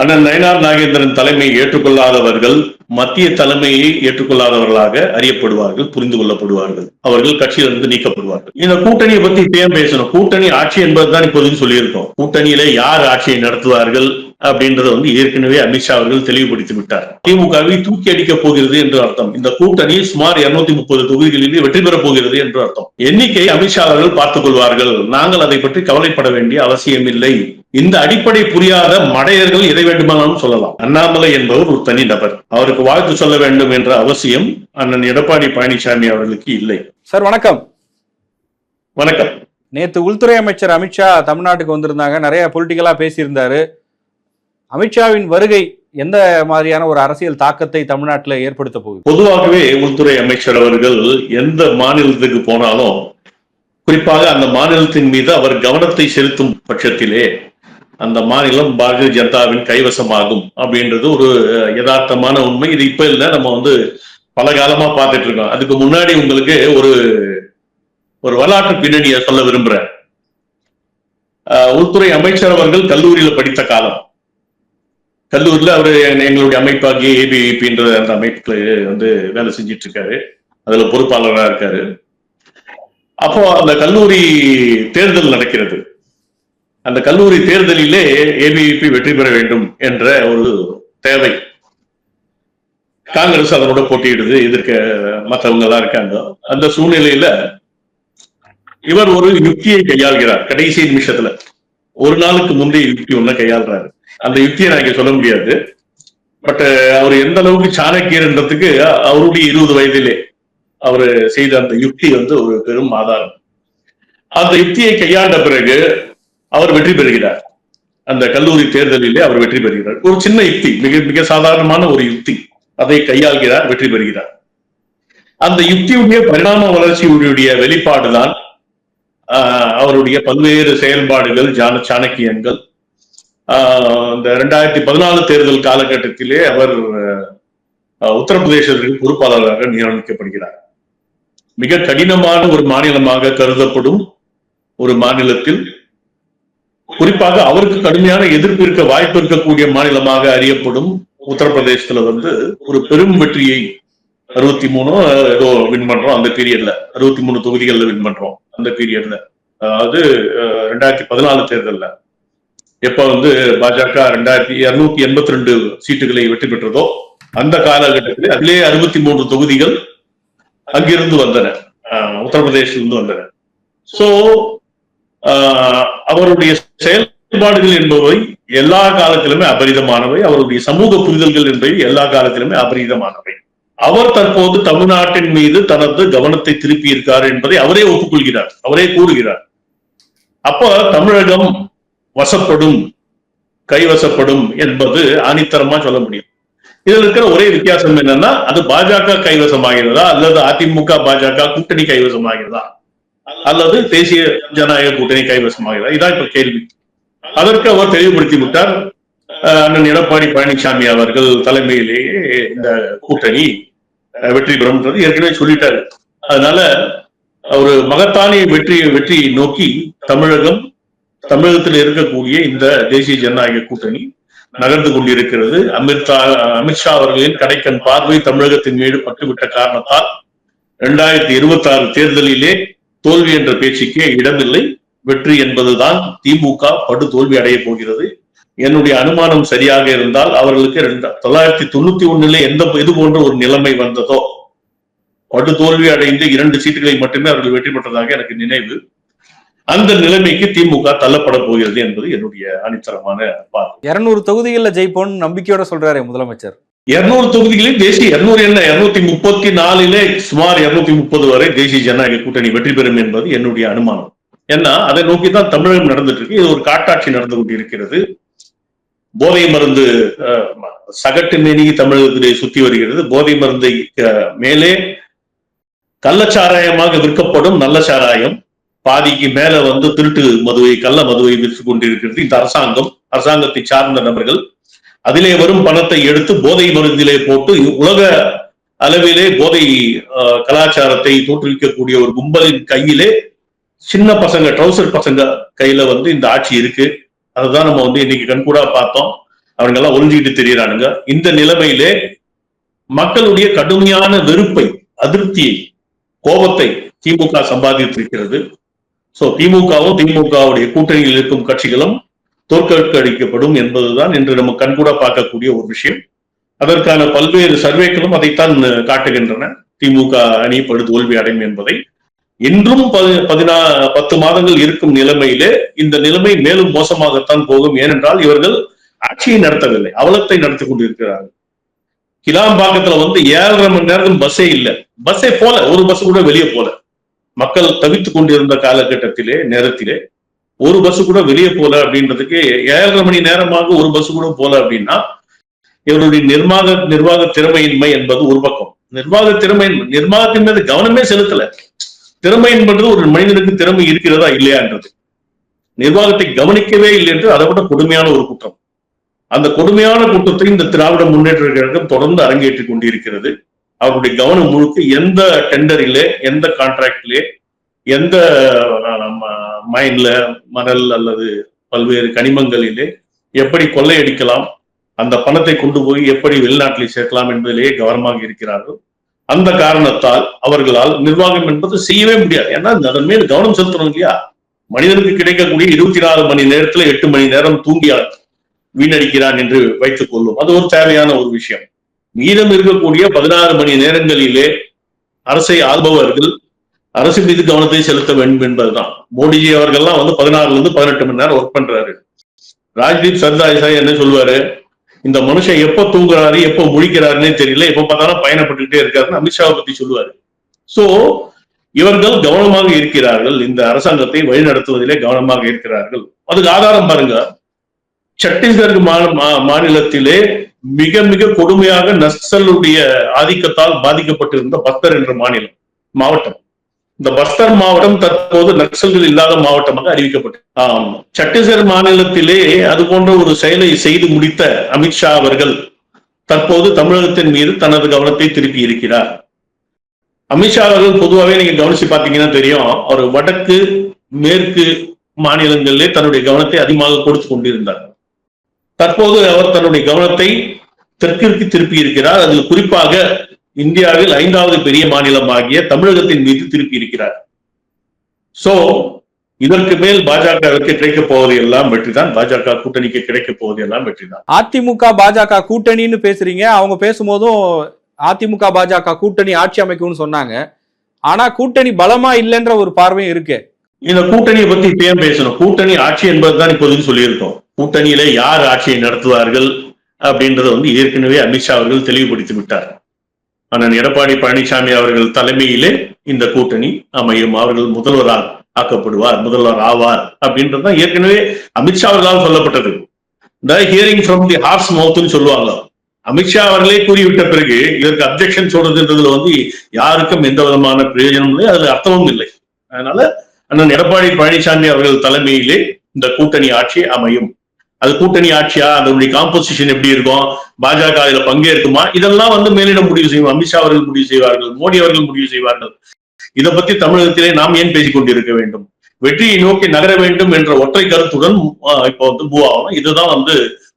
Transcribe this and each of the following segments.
அண்ணன் நயனார் நாகேந்திரன் தலைமையை ஏற்றுக்கொள்ளாதவர்கள் மத்திய தலைமையை ஏற்றுக்கொள்ளாதவர்களாக அறியப்படுவார்கள் புரிந்து கொள்ளப்படுவார்கள். அவர்கள் கட்சியிலிருந்து நீக்கப்படுவார்கள். இந்த கூட்டணியை பத்தி பேசணும்? கூட்டணி ஆட்சி என்பதுதான் இப்போதைக்கு சொல்லியிருக்கோம். கூட்டணியில யார் ஆட்சியை நடத்துவார்கள்? அப்படின்றத வந்து ஏற்கனவே அமித்ஷா அவர்கள் தெளிவுபடுத்தி விட்டார். திமுகவை தூக்கி அடிக்கப் போகிறது என்று அர்த்தம். இந்த கூட்டணி சுமார் இருநூத்தி முப்பது தொகுதிகளில் வெற்றி பெறப் போகிறது என்று அர்த்தம். எண்ணிக்கை அமித்ஷா அவர்கள் பார்த்துக் கொள்வார்கள். நாங்கள் அதை பற்றி கவலைப்பட வேண்டிய அவசியம் இல்லை. இந்த அடிப்படை புரியாத மடையர்கள் எதை வேண்டுமானாலும் சொல்லலாம். அண்ணாமலை என்பவர் ஒரு தனி நபர். அவருக்கு வாழ்த்து சொல்ல வேண்டும் என்ற அவசியம் அண்ணன் எடப்பாடி பழனிசாமி அவர்களுக்கு இல்லை. சார் வணக்கம். வணக்கம். நேத்து உள்துறை அமைச்சர் அமித்ஷா தமிழ்நாட்டுக்கு வந்திருந்தாங்க. நிறைய பொலிட்டிக்கலா பேசியிருந்தாரு. அமித்ஷாவின் வருகை எந்த மாதிரியான ஒரு அரசியல் தாக்கத்தை தமிழ்நாட்டில் ஏற்படுத்த போகுது? பொதுவாகவே உள்துறை அமைச்சர் அவர்கள் எந்த மாநிலத்துக்கு போனாலும் குறிப்பாக அந்த மாநிலத்தின் மீது அவர் கவனத்தை செலுத்தும் பட்சத்திலே அந்த மாநிலம் பாரதிய ஜனதாவின் கைவசமாகும் அப்படின்றது ஒரு யதார்த்தமான உண்மை. இது இப்ப இல்லை நம்ம வந்து பல காலமா பார்த்துட்டு இருக்கோம். அதுக்கு முன்னாடி உங்களுக்கு ஒரு ஒரு வரலாற்று பின்னணியை சொல்ல விரும்புறேன். உள்துறை அமைச்சர் அவர்கள் கல்லூரியில படித்த காலம். கல்லூரியில் அவர் எங்களுடைய அமைப்பாகிய ஏபிஐபின்ற அந்த அமைப்புல வந்து வேலை செஞ்சிட்டு இருக்காரு அதுல பொறுப்பாளராக இருக்காரு. அப்போ அந்த கல்லூரி தேர்தல் நடக்கிறது. அந்த கல்லூரி தேர்தலிலே ஏபிஐபி வெற்றி பெற வேண்டும் என்ற ஒரு தேவை. காங்கிரஸ் அதனோட போட்டியிடுது எதிர்க்க மற்றவங்க எல்லாம் இருக்காங்க. அந்த சூழ்நிலையில இவர் ஒரு யுக்தியை கையாள்கிறார் கடைசி நிமிஷத்துல. ஒரு நாளுக்கு முந்தைய யுக்தி ஒண்ணு கையாளுறாரு. அந்த யுக்தியை நான் இங்க சொல்ல முடியாது. பட் அவர் எந்த அளவுக்கு சாணக்கியர்ன்றதுக்கு அவருடைய இருபது வயதிலே அவர் செய்த அந்த யுக்தி வந்து ஒரு பெரும் ஆதாரம். அந்த யுக்தியை கையாண்ட பிறகு அவர் வெற்றி பெறுகிறார். அந்த கல்லூரி தேர்தலிலே அவர் வெற்றி பெறுகிறார். ஒரு சின்ன யுக்தி மிக மிக சாதாரணமான ஒரு யுக்தி. அதை கையாள்கிறார் வெற்றி பெறுகிறார். அந்த யுக்தியுடைய பரிணாம வளர்ச்சியுடைய வெளிப்பாடுதான் அவருடைய பல்வேறு செயல்பாடுகள் ஜான சாணக்கியங்கள். இந்த ரெண்டாயிரத்தி பதினாலு தேர்தல் காலகட்டத்திலே அவர் உத்தரப்பிரதேசத்திற்கு பொறுப்பாளராக நியமிக்கப்படுகிறார். மிக கடினமான ஒரு மாநிலமாக கருதப்படும் ஒரு மாநிலத்தில் குறிப்பாக அவருக்கு கடுமையான எதிர்ப்பு இருக்க வாய்ப்பு இருக்கக்கூடிய மாநிலமாக அறியப்படும் உத்தரப்பிரதேசத்துல வந்து ஒரு பெரும் வெற்றியை அறுபத்தி மூணோ ஏதோ வின் பண்றோம். அந்த பீரியட்ல அறுபத்தி மூணு தொகுதிகளில் வின் பண்றோம். அந்த பீரியட்ல அதாவது ரெண்டாயிரத்தி பதினாலு தேர்தல்ல. எப்ப வந்து பாஜக ரெண்டாயிரத்தி இருநூத்தி எண்பத்தி ரெண்டு சீட்டுகளை வெற்றி பெற்றதோ அந்த காலகட்டத்தில் அதிலே அறுபத்தி மூன்று தொகுதிகள் அங்கிருந்து வந்தன. உத்தரப்பிரதேசிலிருந்து வந்தன. சோ அவருடைய செயல்பாடுகள் என்பவை எல்லா காலத்திலுமே அபரிதமானவை. அவருடைய சமூக புரிதல்கள் என்பவை எல்லா காலத்திலுமே அபரிதமானவை. அவர் தற்போது தமிழ்நாட்டின் மீது தனது கவனத்தை திருப்பி இருக்கார் என்பதை அவரே ஒப்புக்கொள்கிறார். அவரே கூறுகிறார். அப்ப தமிழகம் வசப்படும் கைவசப்படும் என்பது ஆணித்தரமா சொல்ல முடியும். இதுல இருக்கிற ஒரே வித்தியாசம் என்னன்னா அது பாஜக கைவசம் ஆகிறதா அல்லது அதிமுக பாஜக கூட்டணி கைவசம் ஆகிறதா அல்லது தேசிய ஜனநாயக கூட்டணி கைவசம் ஆகிறதா இதான் இப்ப கேள்வி. அதற்கு அவர் தெளிவுபடுத்தி விட்டார். அண்ணன் எடப்பாடி பழனிசாமி அவர்கள் தலைமையிலேயே இந்த கூட்டணி வெற்றி பெறும்ன்றது ஏற்கனவே சொல்லிட்டாரு. அதனால ஒரு மகத்தானிய வெற்றி வெற்றியை நோக்கி தமிழகம் தமிழகத்தில் இருக்கக்கூடிய இந்த தேசிய ஜனநாயக கூட்டணி நகர்ந்து கொண்டிருக்கிறது. அமித்ஷா அமித்ஷா அவர்களின் கடைக்கண் பார்வை தமிழகத்தின் மீது பட்டுவிட்ட காரணத்தால் இரண்டாயிரத்தி இருபத்தி ஆறு தேர்தலிலே தோல்வி என்ற பேச்சுக்கே இடமில்லை. வெற்றி என்பதுதான் திமுக படு தோல்வி அடைய போகிறது. என்னுடைய அனுமானம் சரியாக இருந்தால் அவர்களுக்கு ரெண்டு- தொள்ளாயிரத்தி தொண்ணூத்தி ஒண்ணுல எந்த இது போன்ற ஒரு நிலைமை வந்ததோ படு தோல்வி அடைந்து இரண்டு சீட்டுகளை மட்டுமே அவர்கள் வெற்றி பெற்றதாக எனக்கு நினைவு. அந்த நிலைமைக்கு திமுக தள்ளப்பட போகிறது என்பது என்னுடைய அணித்தரமான பார்வை. இருநூறு தொகுதிகளில் ஜெயிப்போம்னு நம்பிக்கையோட சொல்றாரு முதலமைச்சர். இருநூறு தொகுதிகளில் தேசிய இருநூறு என்ன இருநூத்தி முப்பத்தி நாலிலே சுமார் இருநூத்தி முப்பது வரை தேசிய ஜனநாயக கூட்டணி வெற்றி பெறும் என்பது என்னுடைய அனுமானம். ஏன்னா அதை நோக்கி தான் தமிழகம் நடந்துட்டு இருக்கு. இது ஒரு காட்டாட்சி நடந்து கொண்டிருக்கிறது. போதை மருந்து அஹ், சகட்டு மேனி தமிழகத்திலே சுத்தி வருகிறது. போதை மருந்தை மேலே கள்ளச்சாராயமாக விற்கப்படும் நல்ல சாராயம் பாதிக்கு மேல வந்து திருட்டு மதுவை கள்ள மதுவை விற்று கொண்டிருக்கிறது. இந்த அரசாங்கம் அரசாங்கத்தை சார்ந்த நபர்கள் அதிலே வரும் பணத்தை எடுத்து போதை மருந்திலே போட்டு உலக அளவிலே போதை கலாச்சாரத்தை தோற்றுவிக்கக்கூடிய ஒரு கும்பலின் கையிலே சின்ன பசங்க ட்ரௌசர் பசங்க கையில வந்து இந்த ஆட்சி இருக்கு. அதுதான் நம்ம வந்து இன்னைக்கு கண்கூடா பார்த்தோம். அவங்கெல்லாம் ஒளிஞ்சுக்கிட்டு தெரியறானுங்க. இந்த நிலைமையிலே மக்களுடைய கடுமையான வெறுப்பை அதிருப்தியை கோபத்தை திமுக சம்பாதித்திருக்கிறது சோ திமுகவும் திமுகவுடைய கூட்டணியில் இருக்கும் கட்சிகளும் தோற்கடிக்கப்படும் என்பதுதான் இன்று நம்ம கண்கூட பார்க்கக்கூடிய ஒரு விஷயம். அதற்கான பல்வேறு சர்வேக்களும் அதைத்தான் காட்டுகின்றன. திமுக அணி படு தோல்வி அடையும் என்பதை. இன்றும் பதி- பதினா பத்து மாதங்கள் இருக்கும் நிலைமையிலே இந்த நிலைமை மேலும் மோசமாகத்தான் போகும். ஏனென்றால் இவர்கள் ஆட்சியை நடத்தவில்லை அவலத்தை நடத்தி கொண்டிருக்கிறார்கள். கிலாம்பாக்கத்துல வந்து ஏழரை மணி நேரம் பஸ்ஸே இல்லை. பஸ்ஸே போல ஒரு பஸ் கூட வெளியே போல. மக்கள் தவித்துக் கொண்டிருந்த காலகட்டத்திலே நேரத்திலே ஒரு பஸ் கூட வெளியே போல அப்படின்றதுக்கு ஏழரை மணி நேரமாக ஒரு பஸ் கூட போல அப்படின்னா இவருடைய நிர்வாக நிர்வாக திறமையின்மை என்பது ஒரு பக்கம். நிர்வாக திறமை நிர்வாகத்தின் மீது கவனமே செலுத்தல. திறமை என்பது ஒரு மனிதனுக்கு திறமை இருக்கிறதா இல்லையான்றது நிர்வாகத்தை கவனிக்கவே இல்லை என்று அதை விட கொடுமையான ஒரு குற்றம். அந்த கொடுமையான குற்றத்தை இந்த திராவிட முன்னேற்ற கழகம் தொடர்ந்து அரங்கேற்றிக் கொண்டிருக்கிறது. அவருடைய கவனம் முழுக்க எந்த டெண்டரிலே எந்த கான்ட்ராக்டிலே எந்த மைன்ல மணல் அல்லது பல்வேறு கனிமங்களிலே எப்படி கொள்ளையடிக்கலாம் அந்த பணத்தை கொண்டு போய் எப்படி வெளிநாட்டில் சேர்க்கலாம் என்பதிலேயே கவனமாக இருக்கிறார்கள். அந்த காரணத்தால் அவர்களால் நிர்வாகம் என்பது செய்யவே முடியாது. ஏன்னா அதன் மீது கவனம் செலுத்தணும் இல்லையா? மனிதனுக்கு கிடைக்கக்கூடிய இருபத்தி நாலு மணி நேரத்துல எட்டு மணி நேரம் தூங்கி வீணடிக்கிறான் என்று வைத்துக் கொள்ளும். அது ஒரு தேவையான ஒரு விஷயம். மீதம் இருக்கக்கூடிய பதினாறு மணி நேரங்களிலே அரசை ஆள்பவர்கள் அரசு மீது கவனத்தை செலுத்த வேண்டும் என்பதுதான். மோடிஜி அவர்கள்லாம் வந்து பதினாறுல இருந்து பதினெட்டு மணி நேரம் ஒர்க் பண்றாரு. ராஜ்தீப் சர்தாய் என்ன சொல்வாரு? இந்த மனுஷன் எப்ப தூங்குறாரு எப்ப முழிக்கிறாருன்னே தெரியல. எப்ப பார்த்தாலும் பயணப்பட்டுக்கிட்டே இருக்காருன்னு அமித்ஷாவை பத்தி சொல்லுவாரு. சோ இவர்கள் கவனமாக இருக்கிறார்கள். இந்த அரசாங்கத்தை வழிநடத்துவதிலே கவனமாக இருக்கிறார்கள். அதுக்கு ஆதாரம் பாருங்க. சத்தீஸ்கர் மா- மாநிலத்திலே மிக மிக கொடுமையாக நக்சலுடைய ஆதிக்கத்தால் பாதிக்கப்பட்டிருந்த பத்தர் என்ற மாநிலம் மாவட்டம். இந்த பஸ்தர் மாவட்டம் தற்போது நக்சல்கள் இல்லாத மாவட்டமாக அறிவிக்கப்பட்டது சத்தீஸ்கர் மாநிலத்திலே அது போன்ற ஒரு செயலை செய்து முடித்த அமித்ஷா அவர்கள் தற்போது தமிழகத்தின் மீது தனது கவனத்தை திருப்பி இருக்கிறார். அமித்ஷா அவர்கள் பொதுவாகவே நீங்க கவனிச்சு பார்த்தீங்கன்னா தெரியும் அவர் வடக்கு மேற்கு மாநிலங்களிலே தன்னுடைய கவனத்தை அதிகமாக கொடுத்து கொண்டிருந்தார். தற்போது அவர் தன்னுடைய கவனத்தை தெற்கிற்கு திருப்பி இருக்கிறார். அதில் குறிப்பாக இந்தியாவில் ஐந்தாவது பெரிய மாநிலமாகிய தமிழகத்தின் மீது திருப்பி இருக்கிறார். சோ இதற்கு மேல் பாஜகவிற்கு கிடைக்கப் போவது எல்லாம் வெற்றிதான். பாஜக கூட்டணிக்கு கிடைக்கப் போவது எல்லாம் வெற்றிதான். அதிமுக பாஜக கூட்டணின்னு பேசுறீங்க. அவங்க பேசும்போதும் அதிமுக பாஜக கூட்டணி ஆட்சி அமைக்கும்னு சொன்னாங்க. ஆனா கூட்டணி பலமா இல்லைன்ற ஒரு பார்வையும் இருக்கு. இந்த கூட்டணியை பத்தி இப்ப ஏன் பேசணும்? கூட்டணி ஆட்சி என்பதுதான் இப்போதைக்கு சொல்லியிருக்கோம். கூட்டணியில யார் ஆட்சியை நடத்துவார்கள் அப்படின்றத வந்து ஏற்கனவே அமித்ஷா அவர்கள் தெளிவுபடுத்தி விட்டார். அண்ணன் எடப்பாடி பழனிசாமி அவர்கள் தலைமையிலே இந்த கூட்டணி அமையும். அவர்கள் முதல்வரால் ஆக்கப்படுவார் முதல்வர் ஆவார் அப்படின்றது தான் ஏற்கனவே அமித்ஷா அவர்களால் சொல்லப்பட்டது. The hearing from the horse மவுத்னு சொல்லுவாங்க. அமித்ஷா அவர்களே கூறிவிட்ட பிறகு இதற்கு அப்ஜெக்ஷன் சொல்றதுன்றதுல வந்து யாருக்கும் எந்த விதமான பிரயோஜனமும் இல்லை அதுல அர்த்தமும் இல்லை. அதனால அண்ணன் எடப்பாடி பழனிசாமி அவர்கள் தலைமையிலே இந்த கூட்டணி ஆட்சி அமையும். அது கூட்டணி ஆட்சியா? அதனுடைய காம்போசிஷன் எப்படி இருக்கும்? பாஜக அதுல பங்கேற்குமா? இதெல்லாம் வந்து மேலிடம் முடிவு செய்வோம். அமித்ஷா அவர்கள் முடிவு செய்வார்கள். மோடி அவர்கள் முடிவு செய்வார்கள். இதை பத்தி தமிழகத்திலே நாம் ஏன் பேசிக் கொண்டிருக்க வேண்டும்? வெற்றியை நோக்கி நகர வேண்டும் என்ற ஒற்றை கருத்துடன் இப்போ வந்து மூவாகும் இதுதான் வந்து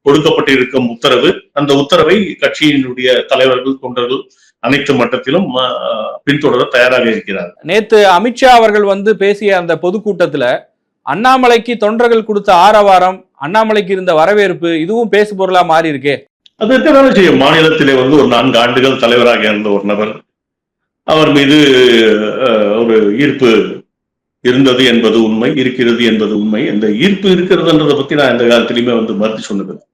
கொடுக்கப்பட்டிருக்கும் உத்தரவு. அந்த உத்தரவை கட்சியினுடைய தலைவர்கள் தொண்டர்கள் அனைத்து மட்டத்திலும் பின்தொடர தயாராக இருக்கிறார்கள். நேத்து அமித்ஷா அவர்கள் வந்து பேசிய அந்த பொதுக்கூட்டத்துல அண்ணாமலைக்கு தொண்டர்கள் கொடுத்த ஆரவாரம் அண்ணாமலைக்கு இருந்த வரவேற்பு இதுவும் பேசு பொருளா மாறி இருக்கே. அது எத்தனை செய்யும்? மாநிலத்திலே வந்து ஒரு நான்கு ஆண்டுகள் தலைவராக இருந்த ஒரு நபர். அவர் மீது ஒரு ஈர்ப்பு இருந்தது என்பது உண்மை இருக்கிறது என்பது உண்மை. இந்த ஈர்ப்பு இருக்கிறதுன்றதை பத்தி நான் இந்த காலத்திலுமே வந்து மறுத்து சொன்னது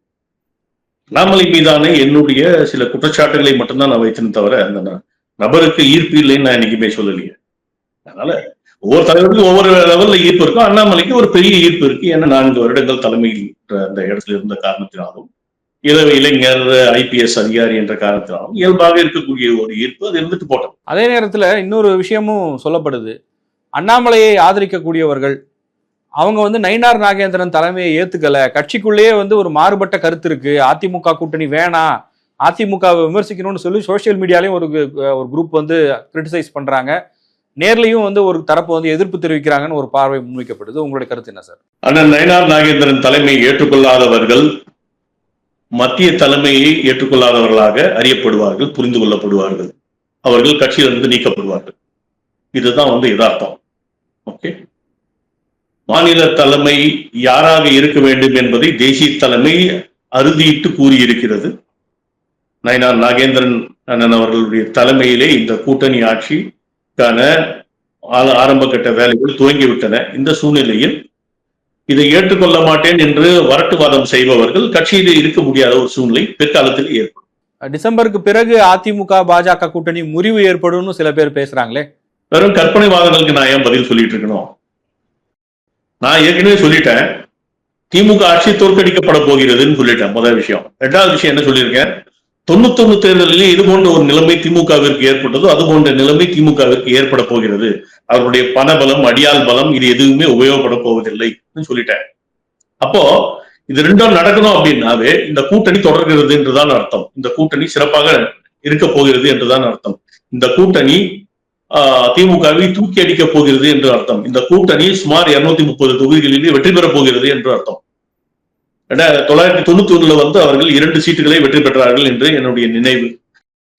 அண்ணாமலை மீதான என்னுடைய சில குற்றச்சாட்டுகளை மட்டும்தான் நான் வைத்தேன் தவிர அந்த ந- நபருக்கு ஈர்ப்பு இல்லைன்னு நான் என்னைக்குமே சொல்லலையே. அதனால ஒவ்வொரு தலைவருக்கும் ஒவ்வொரு லெவல்ல ஈர்ப்பு இருக்கும். அண்ணாமலைக்கு ஒரு பெரிய ஈர்ப்பு இருக்கு. ஏன்னா நான்கு வருடங்கள் தலைமையில் அந்த இடத்துல இருந்த காரணத்தினாலும் இரவு இளைஞர் ஐபிஎஸ் அதிகாரி என்ற காரணத்தினாலும் இயல்பாக இருக்கக்கூடிய ஒரு ஈர்ப்பு அது இருந்துட்டு போட்டோம் அதே நேரத்துல இன்னொரு விஷயமும் சொல்லப்படுது. அண்ணாமலையை ஆதரிக்கக்கூடியவர்கள் அவங்க வந்து நயினார் நாகேந்திரன் தலைமையை ஏத்துக்கல. கட்சிக்குள்ளேயே வந்து ஒரு மாறுபட்ட கருத்து இருக்கு. அதிமுக கூட்டணி வேணாம் அதிமுகவை விமர்சிக்கணும்னு சொல்லி சோசியல் மீடியாலையும் ஒரு ஒரு குரூப் வந்து கிரிட்டிசைஸ் பண்றாங்க. நேர்லையும் வந்து ஒரு தரப்பு வந்து எதிர்ப்பு தெரிவிக்கிறாங்கன்னு ஒரு பார்வை முன்வைக்கப்படுது. உங்களுடைய கருத்து என்ன சார்? அண்ணன் நயனார் நாகேந்திரன் தலைமையை ஏற்றுக்கொள்ளாதவர்கள் மத்திய தலைமையை ஏற்றுக்கொள்ளாதவர்களாக அறியப்படுவார்கள் புரிந்து கொள்ளப்படுவார்கள். அவர்கள் கட்சியிலிருந்து நீக்கப்படுவார்கள். இதுதான் வந்து யதார்த்தம். ஓகே? மாநில தலைமை யாராக இருக்க வேண்டும் என்பதை தேசிய தலைமை அறுதியிட்டு கூறியிருக்கிறது. நயனார் நாகேந்திரன் அண்ணன் அவர்களுடைய தலைமையிலே இந்த கூட்டணி ஆட்சி ஆ- ஆரம்ப கட்ட வேலைகள் துவங்கிவிட்டன. இந்த சூழ்நிலையில் இதை ஏற்றுக்கொள்ள மாட்டேன் என்று வரட்டுவாதம் செய்பவர்கள் கட்சியிலே இருக்க முடியாத ஒரு சூழ்நிலை பிற்காலத்தில் ஏற்படும். டிசம்பருக்கு பிறகு அதிமுக பாஜக கூட்டணி முறிவு ஏற்படும்னு சில பேர் பேசுறாங்களே. வெறும் கற்பனை வாதங்களுக்கு நான் ஏன் பதில் சொல்லிட்டு இருக்கணும்? நான் ஏற்கனவே சொல்லிட்டேன். திமுக ஆட்சி தோற்கடிக்கப்பட போகிறதுன்னு சொல்லிட்டேன். முதல் விஷயம். ரெண்டாவது விஷயம் என்ன சொல்லியிருக்கேன்? தொண்ணூத்தொன்னு தேர்தலிலே இது போன்ற ஒரு நிலைமை திமுகவிற்கு ஏற்பட்டதோ அது போன்ற நிலைமை திமுகவிற்கு ஏற்பட போகிறது. அவருடைய பணபலம் அடியால் பலம் இது எதுவுமே உபயோகப்பட போவதில்லை சொல்லிட்டேன் அப்போ இது ரெண்டும் நடக்கணும் அப்படின்னாவே இந்த கூட்டணி தொடர்கிறது என்றுதான் அர்த்தம். இந்த கூட்டணி சிறப்பாக இருக்க போகிறது என்றுதான் அர்த்தம். இந்த கூட்டணி ஆஹ், திமுகவை தூக்கி அடிக்க போகிறது என்று அர்த்தம். இந்த கூட்டணி சுமார் இருநூத்தி முப்பது தொகுதிகளிலே வெற்றி பெறப் போகிறது என்று அர்த்தம். தொள்ளாயிரத்தி தொண்ணூத்தி ஒண்ணுல வந்து அவர்கள் இரண்டு சீட்டுகளை வெற்றி பெற்றார்கள் என்று என்னுடைய நினைவு.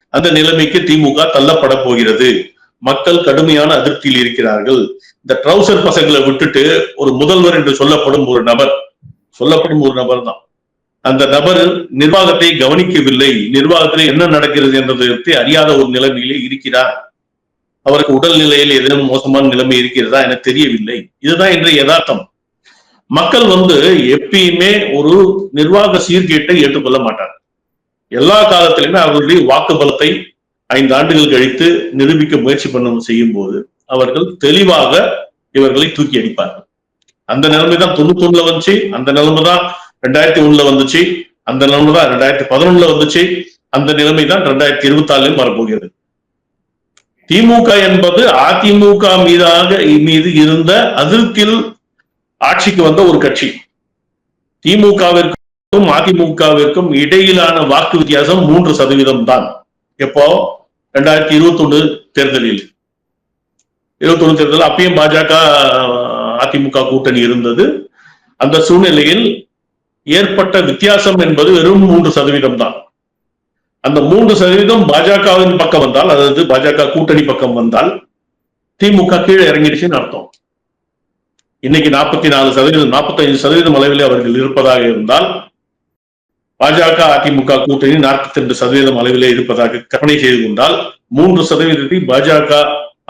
அந்த நிலைமைக்கு திமுக தள்ளப்பட போகிறது. மக்கள் கடுமையான அதிருப்தியில் இருக்கிறார்கள். இந்த ட்ரௌசர் பசங்களை விட்டுட்டு ஒரு முதல்வர் என்று சொல்லப்படும் ஒரு நபர் சொல்லப்படும் ஒரு நபர் தான். அந்த நபர் நிர்வாகத்தை கவனிக்கவில்லை. நிர்வாகத்தில் என்ன நடக்கிறது என்பதை பற்றி அறியாத ஒரு நிலைமையிலே இருக்கிறார். அவருக்கு உடல்நிலையில் ஏதேனும் மோசமான நிலைமை இருக்கிறதா என தெரியவில்லை. இதுதான் இன்றைய யதார்த்தம். மக்கள் வந்து எப்பயுமே ஒரு நிர்வாக சீர்கேட்டை ஏற்றுக்கொள்ள மாட்டார் எல்லா காலத்திலுமே அவர்களுடைய வாக்கு பலத்தை ஐந்து ஆண்டுகள் கழித்து நிரூபிக்க முயற்சி பண்ண செய்யும் போது அவர்கள் தெளிவாக இவர்களை தூக்கி அடிப்பார்கள். அந்த நிலைமை தான் தொண்ணூத்தி ஒண்ணுல வந்துச்சு அந்த நிலைமை தான் ரெண்டாயிரத்தி ஒண்ணுல வந்துச்சு அந்த நிலைமை தான் ரெண்டாயிரத்தி பதினொன்னுல வந்துச்சு அந்த நிலைமை தான் ரெண்டாயிரத்தி இருபத்தி ஆறுலயும் வரப்போகிறது. திமுக என்பது அதிமுக மீதாக மீது இருந்த அதிருப்தியில் ஆட்சிக்கு வந்த ஒரு கட்சி. திமுகவிற்கும் அதிமுகவிற்கும் இடையிலான வாக்கு வித்தியாசம் மூன்று சதவீதம் தான். எப்போ? ரெண்டாயிரத்தி இருபத்தி ஒண்ணு தேர்தலில். இருபத்தி ஒண்ணு தேர்தல் அப்பயும் பாஜக அதிமுக கூட்டணி இருந்தது. அந்த சூழ்நிலையில் ஏற்பட்ட வித்தியாசம் என்பது வெறும் மூன்று சதவீதம் தான். அந்த மூன்று சதவீதம் பாஜகவின் பக்கம் வந்தால் அதாவது பாஜக கூட்டணி பக்கம் வந்தால் திமுக கீழே இறங்கிடுச்சுன்னு அர்த்தம். இன்னைக்கு நாற்பத்தி நாலு சதவீதம் நாற்பத்தைந்து சதவீதம் அளவில் அவர்கள் இருப்பதாக இருந்தால் பாஜக அதிமுக கூட்டணி நாற்பத்தி ரெண்டு சதவீதம் அளவிலே இருப்பதாக கற்பனை செய்து கொண்டால் மூன்று சதவீதத்தை பாஜக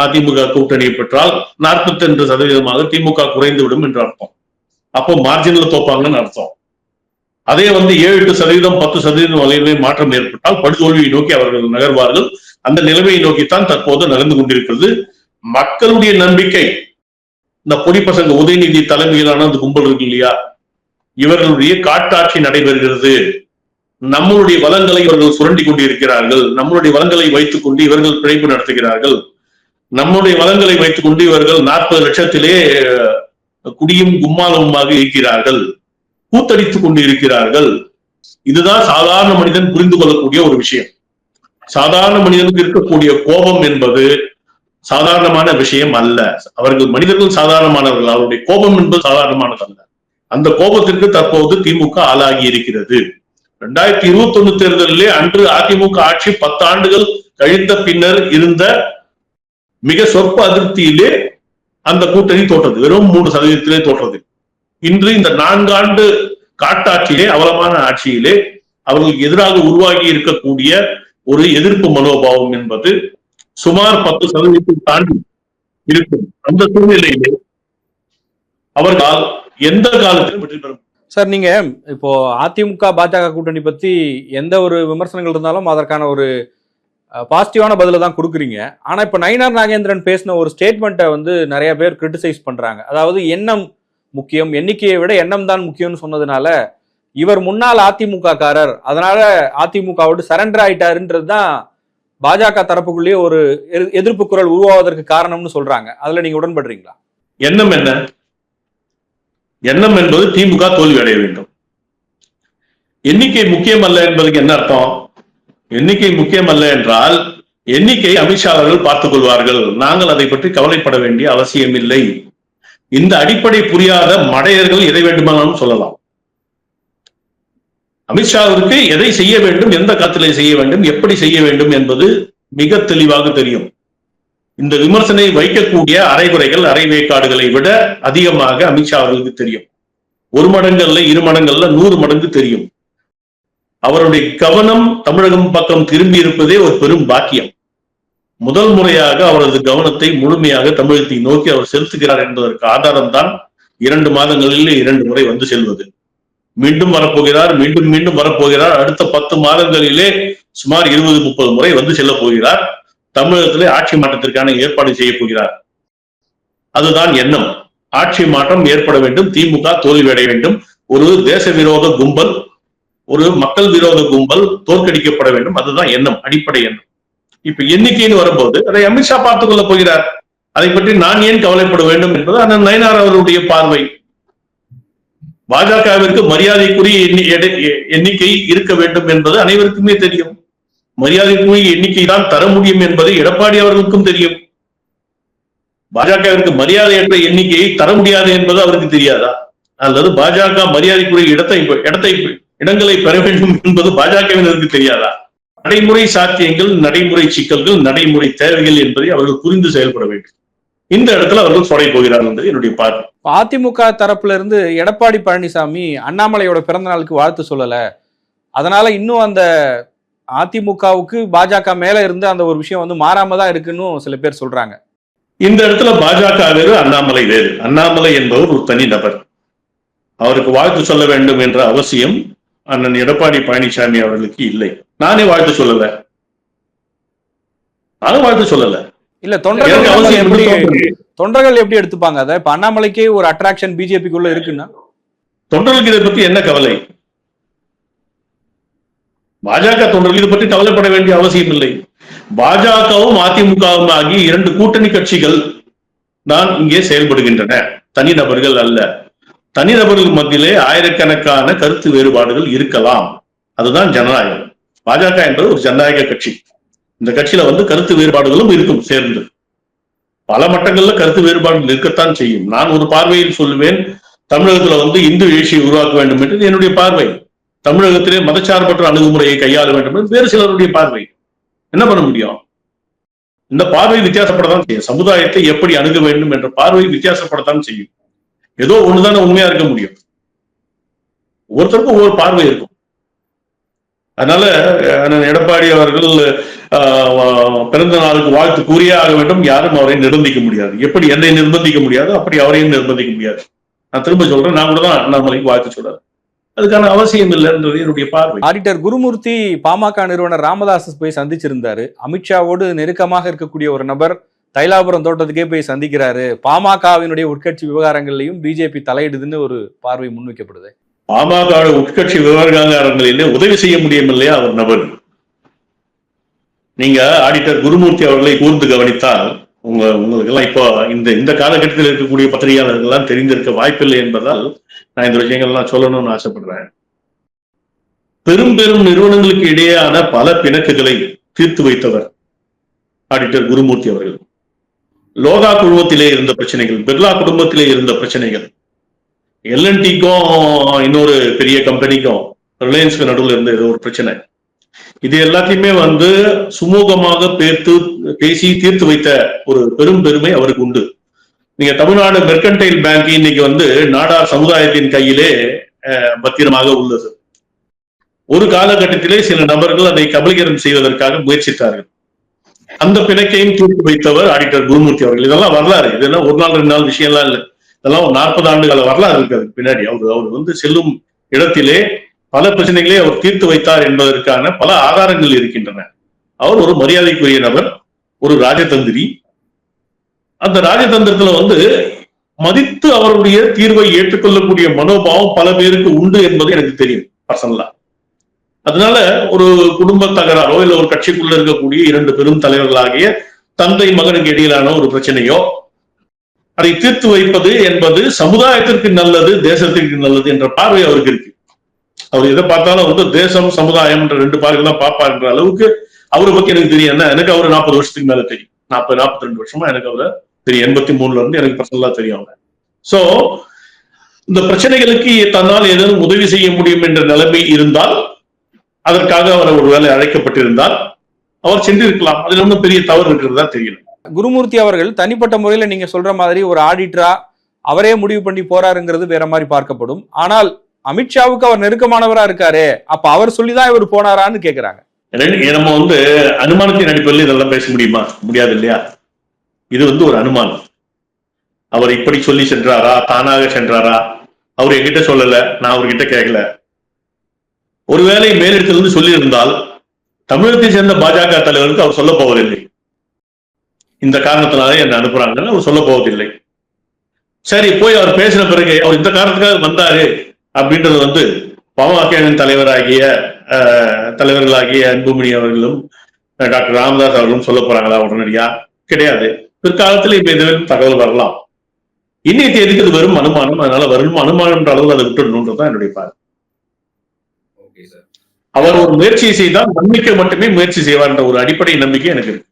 அதிமுக கூட்டணியை பெற்றால் நாற்பத்தி ரெண்டு சதவீதமாக திமுக குறைந்து விடும் என்று அர்த்தம். அப்போ மார்ஜினில் தோப்பாங்கன்னு அர்த்தம். அதே வந்து ஏழு எட்டு சதவீதம் பத்து சதவீதம் அளவிலே மாற்றம் ஏற்பட்டால் படுதோல்வியை நோக்கி அவர்கள் நகர்வார்கள் அந்த நிலைமையை நோக்கித்தான் தற்போது நடந்து கொண்டிருக்கிறது. மக்களுடைய நம்பிக்கை இந்த பொடி பசங்க உதயநிதி தலைமையிலான அந்த கும்பல் இருக்கு இல்லையா? இவர்களுடைய காட்டாட்சி நடைபெறுகிறது. நம்மளுடைய வளங்களை இவர்கள் சுரண்டி கொண்டிருக்கிறார்கள். நம்மளுடைய வளங்களை வைத்துக் கொண்டு இவர்கள் பிழைப்பு நடத்துகிறார்கள். நம்முடைய வளங்களை வைத்துக் கொண்டு இவர்கள் நாற்பது லட்சத்திலே குடியும் கும்மாலமுமாக இருக்கிறார்கள். கூத்தடித்துக் கொண்டு இருக்கிறார்கள் இதுதான் சாதாரண மனிதன் புரிந்து கொள்ளக்கூடிய ஒரு விஷயம். சாதாரண மனிதனுக்கு இருக்கக்கூடிய கோபம் என்பது சாதாரணமான விஷயம் அல்ல. அவர்கள் மனிதர்கள் சாதாரணமானவர்கள். அவருடைய கோபம் என்பது சாதாரணமானது அல்ல அந்த கோபத்திற்கு தற்போது திமுக ஆளாகி இருக்கிறது. ரெண்டாயிரத்தி இருபத்தி ஒண்ணு தேர்தலிலே அன்று அதிமுக ஆட்சி பத்து ஆண்டுகள் கழித்த பின்னர் இருந்த மிக சொற்ப அதிருப்தியிலே அந்த கூட்டணி தோற்றது. வெறும் மூன்று சதவீதத்திலே தோற்றது. இன்று இந்த நான்காண்டு காட்டாட்சியிலே அவலமான ஆட்சியிலே அவர்களுக்கு எதிராக உருவாகி இருக்கக்கூடிய ஒரு எதிர்ப்பு மனோபாவம் என்பது சுமார் பத்து சதவீதத்தை தாண்டி இருக்கும். அந்த சூழ்நிலையிலே அவர்களால் எந்த காலத்திலும் வெற்றி பெறும் சார் நீங்க இப்போ அதிமுக பாஜக கூட்டணி பத்தி எந்த ஒரு விமர்சனங்கள் இருந்தாலும் அதற்கான ஒரு பாசிட்டிவான பதில தான் கொடுக்குறீங்க. ஆனா இப்ப நயினார் நாகேந்திரன் பேசின ஒரு ஸ்டேட்மெண்ட்டை வந்து நிறைய பேர் கிரிட்டிசைஸ் பண்றாங்க. அதாவது எண்ணம் முக்கியம் எண்ணிக்கையை விட எண்ணம் தான் முக்கியம்னு சொன்னதுனால இவர் முன்னாள் அதிமுக காரர் அதனால அதிமுகவோடு சரண்டர் ஆயிட்டாருன்றது தான் பாஜக தரப்புக்குள்ளேயே ஒரு எதிர்- எதிர்ப்பு குரல் உருவாவதற்கு காரணம்னு சொல்றாங்க. அதுல நீங்க உடன்படுறீங்களா? எண்ணம் என்ன? எண்ணம் என்பது திமுக தோல்வி அடைய வேண்டும். எண்ணிக்கை முக்கியம் அல்ல என்பதற்கு என்ன அர்த்தம்? எண்ணிக்கை முக்கியம் அல்ல என்றால் எண்ணிக்கை அமித்ஷா அவர்கள் பார்த்துக் கொள்வார்கள். நாங்கள் அதை பற்றி கவலைப்பட வேண்டிய அவசியம் இல்லை இந்த அடிப்படை புரியாத மடையர்கள் எதை வேண்டுமானாலும் சொல்லலாம். அமித்ஷாவிற்கு எதை செய்ய வேண்டும் எந்த காத்திலே செய்ய வேண்டும் எப்படி செய்ய வேண்டும் என்பது மிக தெளிவாக தெரியும். இந்த விமர்சனை வைக்கக்கூடிய அரைகுறைகள் அரைவேக்காடுகளை விட அதிகமாக அமித்ஷா அவர்களுக்கு தெரியும். ஒரு மடங்கள்ல இரு மடங்கள்ல நூறு மடங்கு தெரியும். அவருடைய கவனம் தமிழகம் பக்கம் திரும்பி இருப்பதே ஒரு பெரும் பாக்கியம். முதல் முறையாக அவரது கவனத்தை முழுமையாக தமிழகத்தை நோக்கி அவர் செலுத்துகிறார் என்பதற்கு ஆதாரம் தான் இரண்டு மாதங்களில் இரண்டு முறை வந்து செல்வது. மீண்டும் வரப்போகிறார் மீண்டும் மீண்டும் வரப்போகிறார். அடுத்த பத்து மாதங்களிலே சுமார் இருபது முப்பது முறை வந்து செல்ல போகிறார். தமிழகத்திலே ஆட்சி மாற்றத்திற்கான ஏற்பாடு செய்ய போகிறார். அதுதான் எண்ணம். ஆட்சி மாற்றம் ஏற்பட வேண்டும். திமுக தோல்வியடைய வேண்டும். ஒரு தேச விரோத கும்பல் ஒரு மக்கள் விரோத கும்பல் தோற்கடிக்கப்பட வேண்டும். அதுதான் எண்ணம் அடிப்படை எண்ணம். இப்ப எண்ணிக்கைன்னு வரும்போது அதை அமித்ஷா பார்த்துக் கொள்ள போகிறார். அதை பற்றி நான் ஏன் கவலைப்பட வேண்டும் என்பது அண்ணன் நயனார் அவருடைய பார்வை. பாஜகவிற்கு மரியாதைக்குரிய எண்ணிக்கை இருக்க வேண்டும் என்பது அனைவருக்குமே தெரியும். மரியாதைக்குரிய எண்ணிக்கை தான் தர முடியும் என்பது எடப்பாடி அவர்களுக்கும் தெரியும். பாஜகவிற்கு மரியாதையற்ற எண்ணிக்கையை தர முடியாது என்பது அவருக்கு தெரியாதா? அல்லது பாஜக மரியாதைக்குரிய இடத்தை இடத்தை இடங்களை பெற வேண்டும் என்பது பாஜகவினருக்கு தெரியாதா? நடைமுறை சாத்தியங்கள் நடைமுறை சிக்கல்கள் நடைமுறை தேவைகள் என்பதை அவர்கள் புரிந்து செயல்பட வேண்டும். இந்த இடத்துல அவர்கள் சொடை போகிறார்கள் என்பது என்னுடைய பார்வை. அதிமுக தரப்புல இருந்து எடப்பாடி பழனிசாமி அண்ணாமலையோட பிறந்த நாளுக்கு வாழ்த்து சொல்லல. அதனால இன்னும் அந்த அதிமுகவுக்கு பாஜக மேல இருந்து அந்த ஒரு விஷயம் வந்து மாறாம தான் இருக்குன்னு சில பேர் சொல்றாங்க. இந்த இடத்துல பாஜக வேறு அண்ணாமலை வேறு. அண்ணாமலை என்பவர் ஒரு தனி நபர். அவருக்கு வாழ்த்து சொல்ல வேண்டும் என்ற அவசியம் அண்ணன் எடப்பாடி பழனிசாமி அவர்களுக்கு இல்லை. நானே வாழ்த்து சொல்லல. நானும் வாழ்த்து சொல்லல. இல்ல தொண்டர்கள் எப்படி. தொண்டர்கள் எப்படி எடுத்துப்பாங்க? அதை இப்ப அண்ணாமலைக்கே ஒரு அட்ராக்ஷன் பிஜேபிக்குள்ள இருக்குன்னா? தொண்டர்களுக்கு இதை பத்தி என்ன கவலை? பாஜக தொண்டர்கள் இதை பற்றி கவலைப்பட வேண்டிய அவசியம் இல்லை. பாஜகவும் அதிமுகவும் ஆகிய இரண்டு கூட்டணி கட்சிகள் தான் இங்கே செயல்படுகின்றன. தனிநபர்கள் அல்ல. தனிநபர்கள் மத்தியிலே ஆயிரக்கணக்கான கருத்து வேறுபாடுகள் இருக்கலாம். அதுதான் ஜனநாயகம். பாஜக என்பது ஒரு ஜனநாயக கட்சி. இந்த கட்சியில வந்து கருத்து வேறுபாடுகளும் இருக்கும் சேர்ந்து. பல மட்டங்கள்ல கருத்து வேறுபாடுகள் இருக்கத்தான் செய்யும். நான் ஒரு பார்வையில் சொல்லுவேன் தமிழகத்துல வந்து இந்து எழுச்சியை உருவாக்க வேண்டும் என்று என்னுடைய பார்வை. தமிழகத்திலே மதச்சார்பற்ற அணுகுமுறையை கையாள வேண்டும் என்று வேறு சிலருடைய பார்வை. என்ன பண்ண முடியும்? இந்த பார்வை வித்தியாசப்படத்தான் செய்யும். சமுதாயத்தை எப்படி அணுக வேண்டும் என்ற பார்வை வித்தியாசப்படத்தான் செய்யும். ஏதோ ஒண்ணுதானே உண்மையா இருக்க முடியும். ஒவ்வொருத்தருக்கும் ஒவ்வொரு பார்வை இருக்கும். அதனால அண்ணன் எடப்பாடி அவர்கள் பிறந்த நாளுக்கு வாழ்த்து கூறியே ஆக வேண்டும். யாரும் அவரை நிர்பந்திக்க முடியாது. எப்படி என்னை நிர்பந்திக்க முடியாது அப்படி அவரையும் நிர்பந்திக்க முடியாது. நான் திரும்ப சொல்றேன் நான் கூட தான் அண்ணாமலைக்கு வாழ்த்து சொல்றேன். அதுக்கான அவசியம் இல்லைன்றது என்னுடைய பார்வை. ஆடிட்டர் குருமூர்த்தி பாமக நிறுவனர் ராமதாஸ் போய் சந்திச்சிருந்தாரு. அமித்ஷாவோடு நெருக்கமாக இருக்கக்கூடிய ஒரு நபர் தைலாபுரம் தோட்டத்துக்கே போய் சந்திக்கிறாரு. பாமகவினுடைய உட்கட்சி விவகாரங்கள்லயும் பிஜேபி தலையிடுதுன்னு ஒரு பார்வை முன்வைக்கப்படுது. பாமக உட்கட்சி விவகாரங்களிலே உதவி செய்ய முடியும் இல்லையா அவர் நபர்? நீங்க ஆடிட்டர் குருமூர்த்தி அவர்களை கூர்ந்து கவனித்தால் உங்க உங்களுக்கு எல்லாம் இப்போ இந்த இந்த காலகட்டத்தில் இருக்கக்கூடிய பத்திரிகையாளர்கள் எல்லாம் தெரிந்திருக்க வாய்ப்பில்லை என்பதால் நான் இந்த விஷயங்கள்லாம் சொல்லணும்னு ஆசைப்படுறேன். பெரும் பெரும் நிறுவனங்களுக்கு இடையேயான பல பிணக்குகளை தீர்த்து வைத்தவர் ஆடிட்டர் குருமூர்த்தி அவர்கள். லோகா குழுமத்திலே இருந்த பிரச்சனைகள் பிர்லா குடும்பத்திலே இருந்த பிரச்சனைகள் எல்என்டிக்கும் இன்னொரு பெரிய கம்பெனிக்கும் ரிலையன்ஸ்க்கு நடுவில் இருந்த ஏதோ ஒரு பிரச்சனை. இது எல்லாத்தையுமே வந்து சுமூகமாக பேர்த்து பேசி தீர்த்து வைத்த ஒரு பெரும் பெருமை அவருக்கு உண்டு. நீங்க தமிழ்நாடு மெர்கன்டைல் பேங்க் இன்னைக்கு வந்து நாடார் சமுதாயத்தின் கையிலே பத்திரமாக உள்ளது. ஒரு காலகட்டத்திலே சில நபர்கள் அதை கபலீகரம் செய்வதற்காக முயற்சித்தார்கள். அந்த பிணக்கையும் தீர்த்து வைத்தவர் ஆடிட்டர் குருமூர்த்தி அவர்கள். இதெல்லாம் வரலாறு. இதெல்லாம் ஒரு நாள் ரெண்டு நாள் விஷயம்லாம் இல்லை. இதெல்லாம் ஒரு நாற்பது ஆண்டுகால வரலாறு இருக்கு அதுக்கு பின்னாடி. அவர் அவர் வந்து செல்லும் இடத்திலே பல பிரச்சனைகளை அவர் தீர்த்து வைத்தார் என்பதற்கான பல ஆதாரங்கள் இருக்கின்றன. அவர் ஒரு மரியாதைக்குரிய நபர் ஒரு ராஜதந்திரி. அந்த ராஜதந்திரத்துல வந்து மதித்து அவருடைய தீர்வை ஏற்றுக்கொள்ளக்கூடிய மனோபாவம் பல பேருக்கு உண்டு என்பது எனக்கு தெரியும் பர்சனலா அதனால ஒரு குடும்ப தகராறோ இல்ல ஒரு கட்சிக்குள்ள இருக்கக்கூடிய இரண்டு பெரும் தலைவர்களாகிய தந்தை மகனுக்கு இடையிலான ஒரு பிரச்சனையோ அதை தீர்த்து வைப்பது என்பது சமுதாயத்திற்கு நல்லது தேசத்திற்கு நல்லது என்ற பார்வை அவருக்கு இருக்கு. அவர் எதை பார்த்தாலும் வந்து தேசம் சமுதாயம் என்ற ரெண்டு பார்வை தான் பார்ப்பாருன்ற அளவுக்கு அவரை பத்தி எனக்கு தெரியும். என்ன? எனக்கு அவர் நாற்பது வருஷத்துக்கு மேல தெரியும். நாற்பது நாற்பத்தி ரெண்டு வருஷமா எனக்கு அவரை தெரியும். எண்பத்தி மூணுல இருந்து எனக்கு பர்சனலா தெரியும் அவங்க சோ இந்த பிரச்சனைகளுக்கு தன்னால் ஏதேனும் உதவி செய்ய முடியும் என்ற நிலைமை இருந்தால் அதற்காக அவர் ஒருவேளை அழைக்கப்பட்டிருந்தால் அவர் சென்றிருக்கலாம். அதில் ஒன்றும் பெரிய தவறு இருக்கிறதா தெரியல. குருமூர்த்தி அவர்கள் தனிப்பட்ட முறையில நீங்க சொல்ற மாதிரி ஒரு ஆடிட்டரா அவரே முடிவு பண்ணி போறாருங்கிறது வேற மாதிரி பார்க்கப்படும். ஆனால் அமித்ஷாவுக்கு அவர் நெருக்கமானவரா இருக்காரு அப்ப அவர் சொல்லிதான் இவர் போனாரான்னு கேக்குறாங்க. நம்ம வந்து அனுமானத்தின் அடிப்படையில் இதெல்லாம் பேச முடியுமா? முடியாது இல்லையா? இது வந்து ஒரு அனுமானம். அவர் இப்படி சொல்லி சென்றாரா? தானாக சென்றாரா? அவர் என்கிட்ட சொல்லல நான் அவர்கிட்ட கேட்கல ஒருவேளை மேலிடத்திலிருந்து சொல்லியிருந்தால் தமிழகத்தை சேர்ந்த பாஜக தலைவருக்கு அவர் சொல்ல போவதில்லை. இந்த காரணத்தினால என்ன அனுப்புறாங்கன்னு அவர் சொல்ல போவதில்லை. சரி போய் அவர் பேசின பிறகு அவர் இந்த காரணத்துக்காக வந்தாரு அப்படின்றது வந்து பாமகவின் தலைவராகிய தலைவர்களாகிய அன்புமணி அவர்களும் டாக்டர் ராமதாஸ் அவர்களும் சொல்ல போறாங்களா உடனடியா? கிடையாது. பிற்காலத்தில் இப்ப இது தகவல் வரலாம். இன்னைய தேதிக்கு இது வெறும் அனுமானம். அதனால வெறும் அனுமானம்ன்ற அளவு அதை விட்டுடணுன்றதுதான் என்னுடைய பார்வை. ஓகே சார் அவர் ஒரு முயற்சியை செய்தால் நம்பிக்கை மட்டுமே முயற்சி செய்வார்ன்ற ஒரு அடிப்படை நம்பிக்கை எனக்கு இருக்கு.